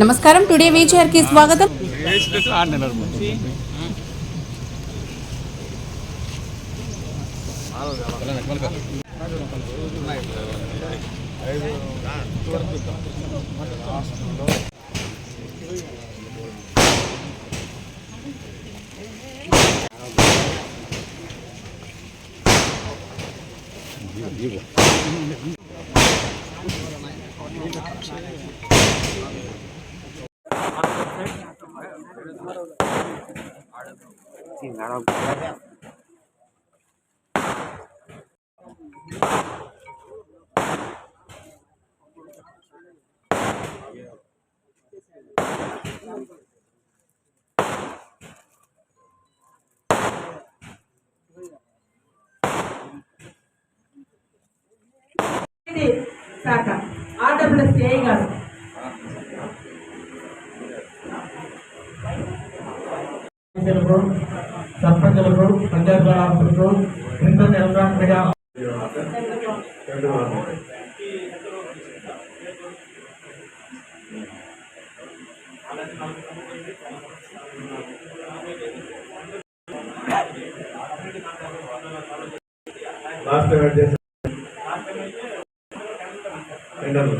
నమస్కారం today feature కి స్వాగతం వేసినట్టు ఆడినారు ఇది శాఖ ఆర్డబ్ల్యూఎస్ఏ గారు సర్పంచులకు సర్పంచులకు పంచాయతీ ఆఫీసులకు ప్రింటర్ ఎలక్ట్రానిక్ రాష్ట్ర లాస్ట్ ఎవరు చేశారు టెండర్లు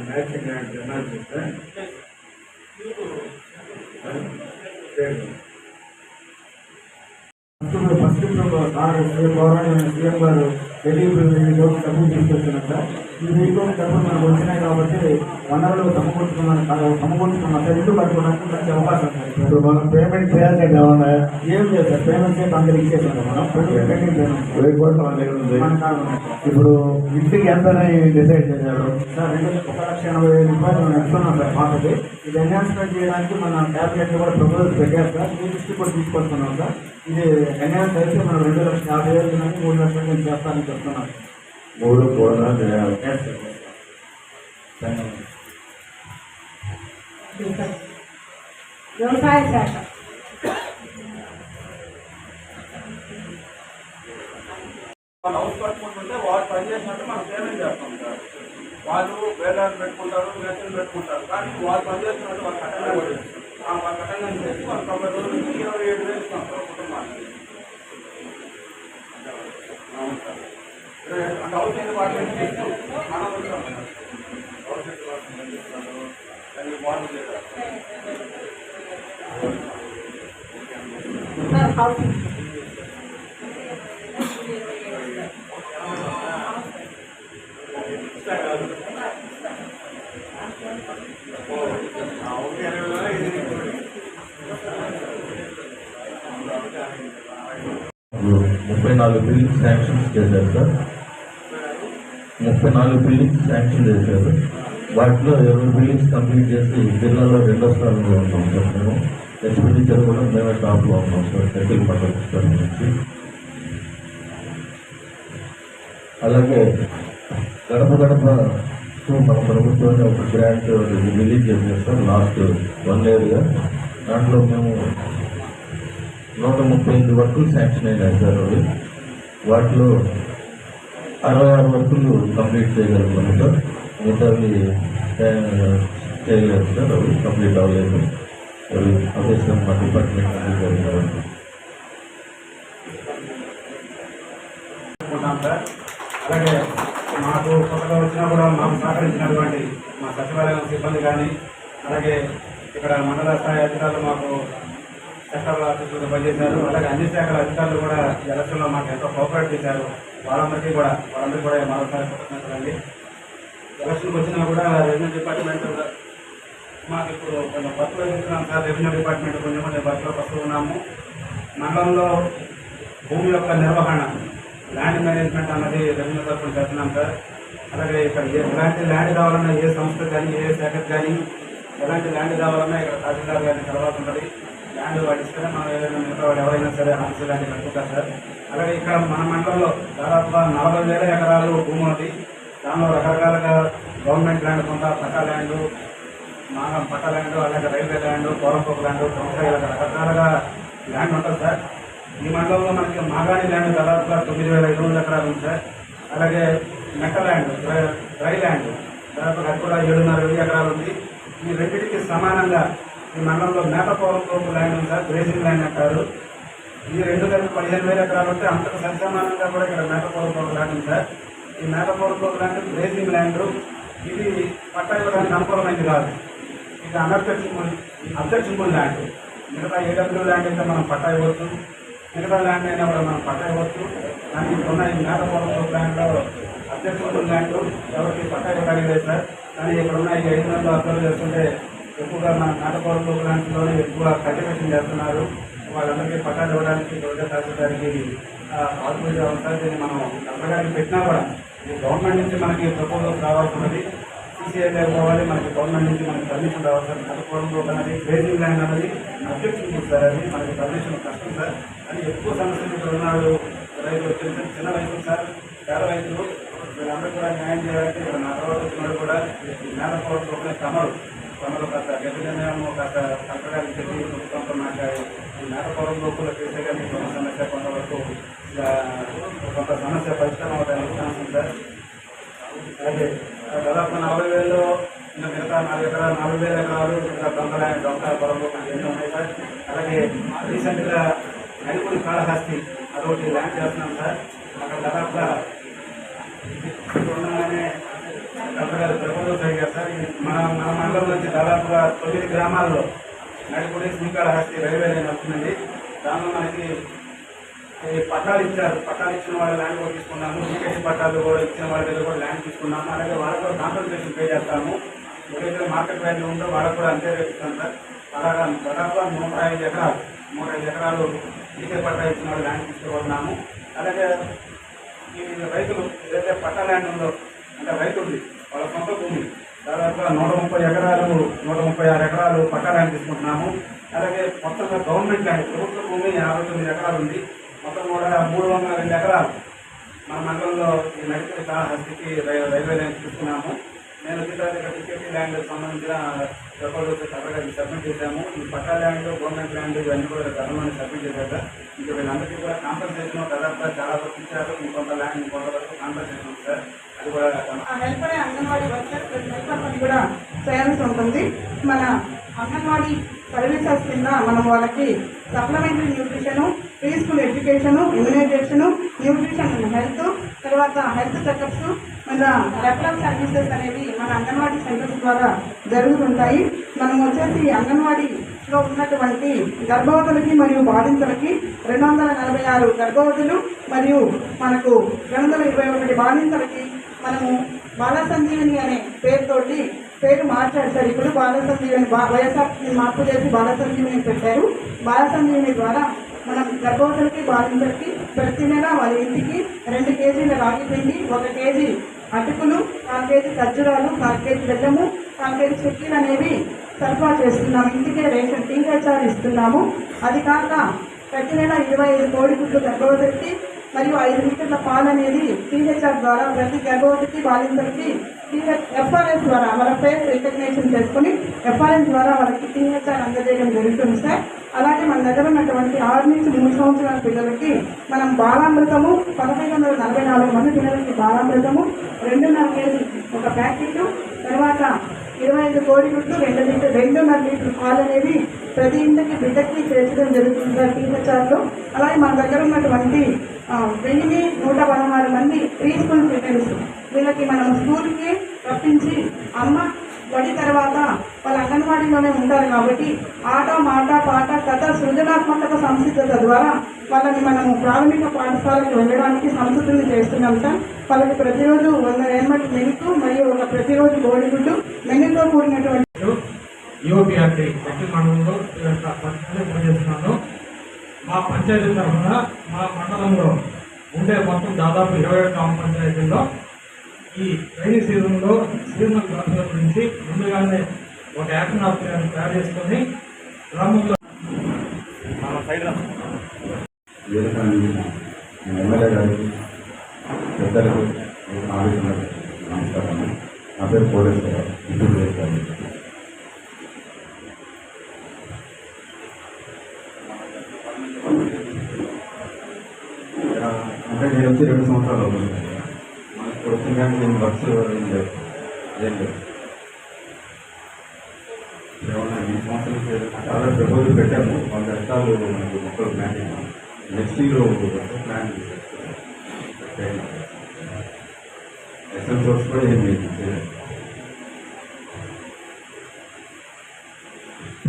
మ్యాచింగ్ అంటే ఎన్నాళ్ళు చేస్తే? ఫస్ట్ సార్ గౌరవ సీఎం గారు ఢిల్లీ డబ్బులు తీసుకొచ్చినట్ట ఈ వీటిలో డబ్బులు మనకు వచ్చినాయి కాబట్టి వనరులు సమకూర్చుకున్నాం సార్ ఇల్లు కట్టుకోవడానికి మంచి అవకాశం ఉంది. ఇప్పుడు మనం పేమెంట్ చేయాలి ఏమన్నా ఏం లేదు సార్ పేమెంట్ చేసి అందరికి ఇచ్చేసాం మనం. పెండింగ్ పేమెంట్ వెయ్యి కోట్లు మన దగ్గర ఉంది. ఇప్పుడు ఇంటికి ఎంత డిసైడ్ చేశారు? సార్ రెండు ఒక లక్ష ఎనభై వేల రూపాయలు మనం ఇస్తున్నాం సార్ మాటది ఇది ఎన్హాన్స్మెంట్ చేయడానికి మన క్యాబినెట్ కూడా ప్రపోజల్ పెట్టారు సార్. మీ దృష్టి కూడా తీసుకొస్తున్నాం సార్. ఇది ఎన్హాన్స్ అయితే మనం రెండు లక్షల యాభై వేలు మూడు లక్షల నేను చేస్తానని చెప్తున్నాను మూడు కూడా చేయాలి Yes, sir. ధన్యవాదాలు వ్యవసాయ శాఖ వాళ్ళు హౌస్ కట్టుకుంటుంటే వాళ్ళు పని చేసినట్టు మనం పేమెంట్ చేస్తాం సార్ వాళ్ళు వేలాన్ని పెట్టుకుంటారు మేతలు పెట్టుకుంటారు కానీ వాళ్ళు పని చేసినట్టు వాళ్ళు కట్టంగా పడేది ఆ వాళ్ళ కట్టంగా చేసి వాళ్ళు తొంభై రోజుల నుంచి ఇరవై ఏడు వేలు ఇస్తాం ఇరవై ఏడు- అంటే హౌస్ డిపార్ట్మెంట్ చేస్తూ మనం ఉంటాం సార్. హౌస్ డిపార్ట్మెంట్ చేస్తారు దాన్ని వాళ్ళు చేస్తారు సార్ హౌసింగ్ ముప్పై నాలుగు బిల్డింగ్ శాంక్షన్స్ చేశారు సార్ ముప్పై నాలుగు బిల్డింగ్స్ శాంక్షన్ చేశారు. వాటిలో ఇరవై బిల్డింగ్స్ కంప్లీట్ చేసి జిల్లాలో రెండో స్థానంలో ఉన్నాం. సార్ మేము ఎక్స్పెండిచర్ కూడా మేమే టాప్లో ఉన్నాం. సార్ సెటిల్ మండలం నుంచి. అలాగే గడప గడప మన ప్రభుత్వాన్ని ఒక గ్రాంట్ రిలీజ్ చేశారు సార్ లాస్ట్ వన్ ఇయర్గా దాంట్లో మేము నూట ముప్పై ఐదు వరకు శాంక్షన్ అయినాయి సార్ అవి. వాటిలో అరవై ఆరు వర్కులు కంప్లీట్ చేయగలుగుతాము సార్. మిగతావి చే- చేయలేదు సార్. అవి కంప్లీట్ అవ్వలేదు. అవి ఆఫీసర్ మా డిపార్ట్మెంట్ కంప్లీట్ జరిగినవి అలాగే మాకు కొత్తగా వచ్చినా కూడా మాకు సహకరించినటువంటి మా సచివాలయం సిబ్బంది కానీ అలాగే ఇక్కడ మండల స్థాయి అధికారులు మాకు సెక్టర్ ఆఫీసులు పనిచేశారు. అలాగే అన్ని శాఖల అధికారులు కూడా ఈ ఎలక్షన్లో మాకు ఎంతో కోఆపరేట్ చేశారు. వాళ్ళందరికీ కూడా వాళ్ళందరికీ కూడా మరోసారి కృతజ్ఞతలు ఎలక్షన్కి వచ్చినా కూడా రెవెన్యూ డిపార్ట్మెంట్ మాకు ఇప్పుడు కొంచెం బస్సులో చేస్తున్నాం సార్. రెవెన్యూ డిపార్ట్మెంట్ కొంచెం కొంచెం బస్సులో వస్తూ ఉన్నాము. మండలంలో భూమి యొక్క నిర్వహణ ల్యాండ్ మేనేజ్మెంట్ అన్నది రెవెన్యూ తరఫున చేస్తున్నాం సార్. అలాగే ఇక్కడ ఏ- ఎలాంటి ల్యాండ్ కావాలన్నా ఏ సంస్థ కానీ ఏ శాఖ కానీ ఎలాంటి ల్యాండ్ కావాలన్నా ఇక్కడ తహసీల్దార్ గారిని కలవాల్సి ఉంటుంది. ల్యాండ్ వాడు మనం ఏదైనా మిగతా వాడు ఎవరైనా సరే ఆఫీసు ల్యాండ్ కట్టుకుంటారు సార్? అలాగే ఇక్కడ మన మండలంలో దాదాపుగా నలభై వేల ఎకరాలు భూమి ఉంది దానిలో రకరకాలుగా గవర్నమెంట్ ల్యాండ్ కొంత పట్టా ల్యాండ్ మాగం పట్టా ల్యాండ్ అలాగే రైల్వే ల్యాండ్ కోరంపోక ల్యాండ్ కొంత రకరకాలుగా ల్యాండ్ ఉంటుంది సార్. ఈ మండలంలో మనకి మాగాణి ల్యాండ్ దాదాపుగా తొమ్మిది వేల ఐదు వందల ఎకరాలు ఉంది సార్. అలాగే మెట్ట ల్యాండ్ డ్రై ల్యాండ్ దాదాపుగా అది కూడా ఏడున్నర వెయ్యి ఎకరాలు ఉంది. ఈ రెండింటికి సమానంగా ఈ మండలంలో మేతపౌరం ల్యాండ్ ఉంది సార్. గ్రేసింగ్ ల్యాండ్ అంటారు. ఈ రెండు కలిపి పదిహేను వేల ఎకరాలు ఉంటే అంతకు సంచమానంగా కూడా ఇక్కడ మేతపౌరం ల్యాండ్ సార్. ఈ మేతపౌరం ల్యాండ్ గ్రేజింగ్ ల్యాండ్ ఇది పట్ట ఇవ్వడానికి అనుకూలమైంది కాదు. ఇది అనబ్జెక్షబుల్ అబ్జెక్షబుల్ ల్యాండ్ మిగతా ఏడబ్ల్యూ ల్యాండ్ అయితే మనం పట్టా ఇవ్వచ్చు మిగతా ల్యాండ్ అయినా కూడా మనం పట్టా ఇవ్వచ్చు కానీ ఇప్పుడున్న ఈ మేతపూర్వక ల్యాండ్లో అబ్జెక్షబుల్ ల్యాండ్ ఎవరికి పట్టా ఇవ్వడానికి లేదు సార్. కానీ ఇక్కడున్న ఈ ఐదు నెలలు అబ్జర్వ్ చేస్తుంటే ఎక్కువగా మన మేతపూర్వక ల్యాండ్లోనే ఎక్కువ కల్టివేషన్ చేస్తున్నారు. వాళ్ళందరికీ పట్టాలు ఇవ్వడానికి గౌరవ తహసీల్దార్కి ఆత్మీయ అవసరం మనం కంపడానికి పెట్టినా కూడా గవర్నమెంట్ నుంచి మనకి ప్రపోజల్స్ రావాల్సినది సీసీఐ కావాలి మనకి గవర్నమెంట్ నుంచి మనకి పర్మిషన్ రావాలి సార్ నడపడంలో అనేది గ్రేజింగ్ ల్యాండ్ అనేది అబ్జెక్షన్ సార్. అది మనకి పర్మిషన్ కష్టం సార్. అని ఎక్కువ సమస్యలు ఇక్కడ ఉన్నాడు రైతులు వచ్చేసి చిన్న- రైతులు సార్ పేద రైతులు వీళ్ళందరూ కూడా న్యాయం చేయాలంటే ఇక్కడ నా తర్వాత వచ్చినాడు కూడా ఈ మేనపోవడంలోనే కమలు కమలు కాస్త గట్టి నిర్ణయం కాస్త కలెక్టర్ చెప్పి ప్రభుత్వంతో మాట్లాడి ఈ లోపల చేస్తే కానీ కొంత సమస్య కొంతవరకు ఇలా కొంత సమస్య పరిష్కారం అవడానికి ఛాన్స్ ఉంది సార్ అలాగే దాదాపు నలభై వేలు ఇంకా మిగతా నాలుగు ఎకరాలు నాలుగు వేల ఎకరాలు ఇంకా దొంగల దొంగ పొలంలో మనకి ఎన్ని ఉన్నాయి సార్ అలాగే రీసెంట్గా నలుగురి కాళహస్తి అదొకటి ల్యాండ్ చేస్తున్నాం సార్ అక్కడ దాదాపుగా ఉండగానే డాక్టర్ గారు ప్రపోజల్ జరిగారు సార్ మన మన మండలం నుంచి దాదాపుగా తొమ్మిది గ్రామాల్లో నడిపూడి శ్రీకాళహస్తి రైల్వే లైన్ వస్తుందండి. దానిలో మనకి పట్టాలు ఇచ్చారు. పట్టాలు ఇచ్చిన వాళ్ళ ల్యాండ్ కూడా తీసుకున్నాము. టీకేసీ పట్టాలు కూడా ఇచ్చిన వాళ్ళ దగ్గర కూడా ల్యాండ్ తీసుకున్నాము. అలాగే వాళ్ళకు కూడా కాంపన్సేషన్ పే చేస్తాము. ఏదైతే మార్కెట్ వాల్యూ ఉందో వాళ్ళకు కూడా అంతే రేట్ ఇస్తాం సార్. అలాగా దాదాపుగా నూట ఐదు ఎకరాలు నూట ఐదు ఎకరాలు డీకే పట్టా ఇచ్చిన వాళ్ళు ల్యాండ్ తీసుకున్నాము. అలాగే ఈ రైతులు ఏదైతే పట్టా ల్యాండ్ ఉందో అంటే రైతులది వాళ్ళ సొంత భూమి. దాదాపుగా నూట ముప్పై ఎకరాలు నూట ముప్పై ఆరు ఎకరాలు పట్టా ల్యాండ్ తీసుకుంటున్నాము. అలాగే మొత్తంగా గవర్నమెంట్ ల్యాండ్ ప్రభుత్వ భూమి యాభై తొమ్మిది ఎకరాలు ఉంది. మొత్తం కూడా మూడు వందల రెండు ఎకరాలు మన మండలంలో ఈ నడిపే కాళహస్తికి రై- రైల్వే లైన్ తీసుకున్నాము. నేను వచ్చిన ఇక్కడ టికెట్ ల్యాండ్ సంబంధించిన ప్రపోజల్స్ కరెక్ట్గా సబ్మిట్ చేశాము. ఈ పట్టా ల్యాండ్ గవర్నమెంట్ ల్యాండ్ ఇవన్నీ కూడా గవర్నమెంట్ సబ్మిట్ చేశారు. సార్ ఇంకా వీళ్ళందరికీ కూడా కాంపన్సేషన్ దాదాపుగా చాలా వరకు ఇచ్చారు. ఇంకొంత ల్యాండ్ ఇంకొంత వరకు కాంపన్సేషన్ ఉంది సార్ అది ఆ అంగన్వాడీ వర్కర్స్ హెల్పర్ పని కూడా చేయాల్సి ఉంటుంది. మన అంగన్వాడీ సర్వీసెస్ కింద మనం వాళ్ళకి supplementary nutrition pre school education immunisation nutrition health తర్వాత హెల్త్ చెకప్స్ మన రెఫరల్ సర్వీసెస్ అనేవి మన అంగన్వాడీ సెంటర్స్ ద్వారా జరుగుతుంటాయి. మనం వచ్చేసి అంగన్వాడీలో ఉన్నటువంటి గర్భవతులకి మరియు బాధితులకి రెండు వందల నలభై ఆరు గర్భవతులు మరియు మనకు రెండు వందల ఇరవై ఒకటి బాధితులకి మనము బాల సంజీవని అనే పేరుతోటి పేరు మార్చారు సార్. ఇప్పుడు బాల సంజీవని బా- వైఎస్ఆర్ మార్పు చేసి బాల సంజీవని పెట్టారు. బాల సంజీవని ద్వారా మనం గర్భవతులకి బాలింతలకి ప్రతి నెల వాళ్ళ ఇంటికి రెండు కేజీల రాగి పిండి ఒక కేజీ అటుకులు కాల్ కేజీ ఖర్జూరాలు కాల్ కేజీ బెల్లము కాల్ కేజీ చెక్కీలు అనేవి సరఫరా చేస్తున్నాము. ఇంటికే రేషన్ టీహెచ్ఆర్ ఇస్తున్నాము. అది కాక ప్రతి నెల ఇరవై ఐదు కోడి గుడ్లు గర్భవతికి మరియు ఐదు లీటర్ల పాలు అనేది టీహెచ్ఆర్ ద్వారా ప్రతి గర్భవతికి బాలింతలకి టీహెచ్ ఎఫ్ఆర్ఎస్ ద్వారా వాళ్ళ పేరు రికగ్నేషన్ చేసుకుని ఎఫ్ఆర్ఎస్ ద్వారా వాళ్ళకి టీహెచ్ఆర్ అందజేయడం జరుగుతుంది సార్. అలాగే మన దగ్గర ఉన్నటువంటి ఆరు నుంచి మూడు సంవత్సరాల పిల్లలకి మనం బాలామృతము పదహైదు వందల నలభై నాలుగు మంది పిల్లలకి బాలామృతము రెండున్నర కేజీ ఒక ప్యాకెట్ తర్వాత ఇరవై ఐదు కోడి గుడ్లు రెండు లీటర్ రెండున్నర లీటర్ పాలు అనేది ప్రతి ఇంటికి బిడ్డకి చేర్చడం జరుగుతుంది సార్ టీహెచ్ఆర్లో అలాగే మన దగ్గర ఉన్నటువంటి వెయ్యి నూట పదహారు మంది ప్రీ స్కూల్ చిల్డ్రన్స్ వీళ్ళకి మనం స్కూల్కి రప్పించి అమ్మ వడి తర్వాత వాళ్ళ అంగన్వాడీలోనే ఉంటారు కాబట్టి ఆట మాట పాట కథ సృజనాత్మకత సంసిద్ధత ద్వారా వాళ్ళని మనము ప్రాథమిక పాఠశాలకు వెళ్ళడానికి సంస్కృతిని చేస్తున్నాం సార్. వాళ్ళకి ప్రతిరోజు వంద రేమటి మెనుకు మరియు ఒక ప్రతిరోజు కోడిగుడ్డు మెనుతో కూడినటువంటి యువపీఆర్టీ మండలంలో పనిచేస్తున్నాను మా పంచాయతీ తరఫున మా మండలంలో ఉండే మొత్తం దాదాపు ఇరవై ఏడు గ్రామ పంచాయతీల్లో ఈ రైనీ సీజన్లో సీజనల్ వ్యాధుల గురించి ముందుగానే ఒక యాక్షన్ ఆఫ్ ప్లాన్ తయారు చేసుకొని గ్రామంలో మన ఎమ్మెల్యే గారికి పెద్దలకు నమస్కారం నా పేరు కోటేశ్వర ఇంటూరు వేస్తాను వచ్చి రెండు సంవత్సరాలు అవుతుంది. మనకు వచ్చిన కానీ నేను బస్సు ఏం లేదు ఏం లేదు. ఏమన్నా ఈ సంవత్సరం చాలా ప్రపోజల్ పెట్టాము. వంద ఎకరాలు మనకు మొక్కలు planting next year plan SL source కూడా ఏం లేదు. చేయలేదు.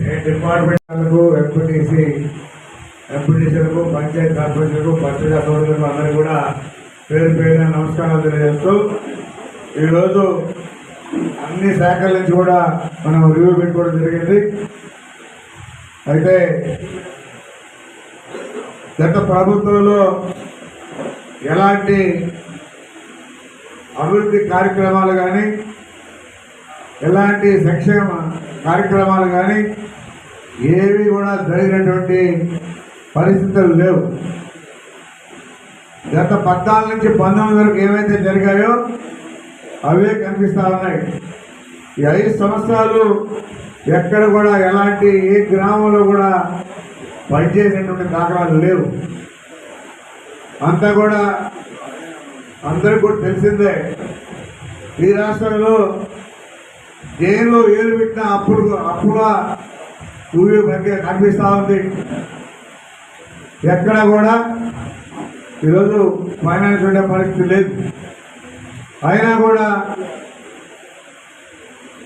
ఏ డిపార్ట్మెంట్లకు ఎంపీటీసీ ఎంపీటీసీలకు పంచాయతీ కార్పొరేషన్లకు పత్రికా సోదరులకు అందరూ కూడా పేరు పేరున నమస్కారాలు తెలియజేస్తూ ఈరోజు అన్ని శాఖల నుంచి కూడా మనం రివ్యూ పెట్టుకోవడం జరిగింది. అయితే గత ప్రభుత్వంలో ఎలాంటి అభివృద్ధి కార్యక్రమాలు కానీ ఎలాంటి సంక్షేమ కార్యక్రమాలు కానీ ఏవి కూడా జరిగినటువంటి పరిస్థితులు లేవు. గత పద్నాలుగు నుంచి పంతొమ్మిది వరకు ఏవైతే జరిగాయో అవే కనిపిస్తూ ఉన్నాయి. ఈ ఐదు సంవత్సరాలు ఎక్కడ కూడా ఎలాంటి ఏ గ్రామంలో కూడా పనిచేసినటువంటి దాఖలాలు లేవు. అంతా కూడా అందరికి కూడా తెలిసిందే. ఈ రాష్ట్రంలో జైల్లో ఏలు పెట్టిన అప్పుడు అప్పుడు ఊరి మధ్య కనిపిస్తూ ఉంది. ఎక్కడ కూడా ఈరోజు ఫైనాన్స్ ఉండే పరిస్థితి లేదు. అయినా కూడా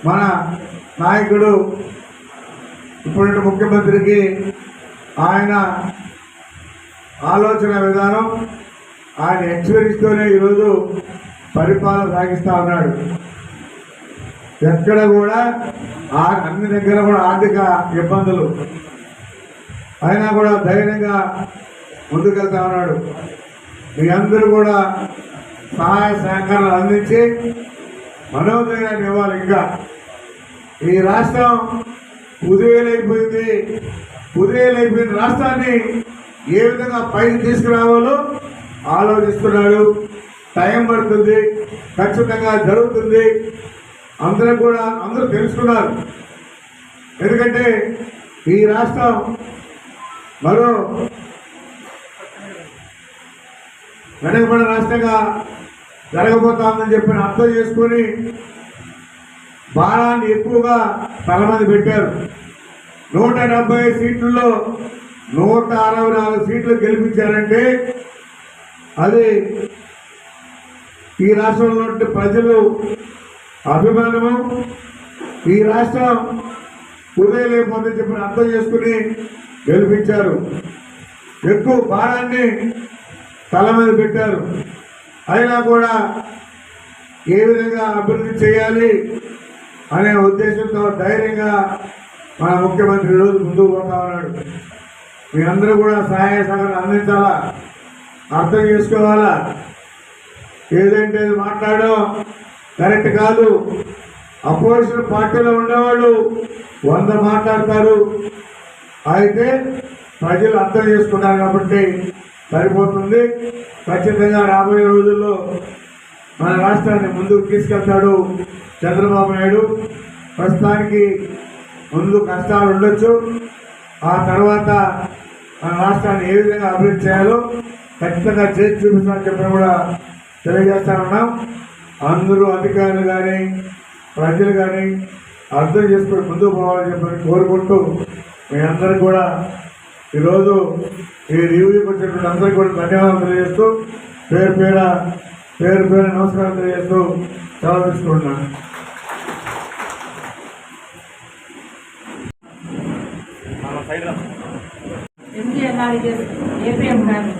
మన నాయకుడు ఇప్పుడు ముఖ్యమంత్రికి ఆయన ఆలోచన విధానం ఆయన ఎక్స్పీరియన్స్తోనే ఈరోజు పరిపాలన సాగిస్తూ ఉన్నాడు. ఎక్కడ కూడా ఆ- అన్ని దగ్గర కూడా ఆర్థిక ఇబ్బందులు అయినా కూడా ధైర్యంగా ముందుకెళ్తా ఉన్నాడు. మీ అందరూ కూడా సహాయ సహకారాలు అందించి మనోధైర్యాన్ని ఇవ్వాలి ఇంకా. ఈ రాష్ట్రం ఉదయలైపోయింది ఉదయలైపోయిన రాష్ట్రాన్ని ఏ విధంగా పైకి తీసుకురావాలో ఆలోచిస్తున్నాడు. టైం పడుతుంది. ఖచ్చితంగా జరుగుతుంది. అందరూ కూడా అందరూ తెలుసుకున్నారు. ఎందుకంటే ఈ రాష్ట్రం మరో వెనకబడిన రాష్ట్రంగా జరగబోతోందని చెప్పి అర్థం చేసుకొని భారాన్ని ఎక్కువగా తలమంది పెట్టారు. నూట డెబ్బై సీట్లలో నూట అరవై నాలుగు సీట్లు గెలిపించారంటే అది ఈ రాష్ట్రంలో ప్రజలు అభిమానము. ఈ రాష్ట్రం ఉదయం లేకపోతే చెప్పిన అర్థం చేసుకుని గెలిపించారు. ఎక్కువ భారాన్ని తల మీద పెట్టారు. అయినా కూడా ఏ విధంగా అభివృద్ధి చేయాలి అనే ఉద్దేశంతో ధైర్యంగా మన ముఖ్యమంత్రి రోజు ముందుకు పోతా ఉన్నాడు. మీ అందరూ కూడా సహాయ సహకారం అందించాలా? అర్థం చేసుకోవాలా? ఏదంటే అది మాట్లాడడం కరెక్ట్ కాదు. అపోజిషన్ పార్టీలో ఉండేవాళ్ళు వంద మాట్లాడతారు. అయితే ప్రజలు అర్థం చేసుకున్నారు కాబట్టి సరిపోతుంది. ఖచ్చితంగా రాబోయే రోజుల్లో మన రాష్ట్రాన్ని ముందుకు తీసుకెళ్తాడు చంద్రబాబు నాయుడు. ప్రస్తుతానికి ముందు కష్టాలు ఉండొచ్చు. ఆ తర్వాత మన రాష్ట్రాన్ని ఏ విధంగా అభివృద్ధి చేయాలో ఖచ్చితంగా చేసి చూపిస్తామని చెప్పిన కూడా తెలియజేస్తానున్నాం అందరూ అధికారులు కానీ ప్రజలు కానీ అర్థం చేసుకుని ముందుకు పోవాలని చెప్పని కోరుకుంటూ మీ అందరికి కూడా ఈరోజు ఈ రివ్యూకి వచ్చినటువంటి అందరికీ కూడా ధన్యవాదాలు తెలియజేస్తూ పేరు పేర పేరు పేరు నమస్కారం తెలియజేస్తూ సెలవు తీసుకుంటున్నాను. ఏపీఎం గారు.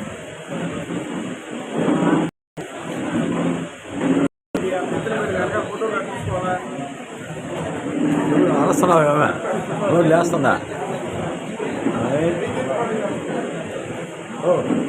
అరుస్తున్నావు కదా నువ్వు లేస్తుందా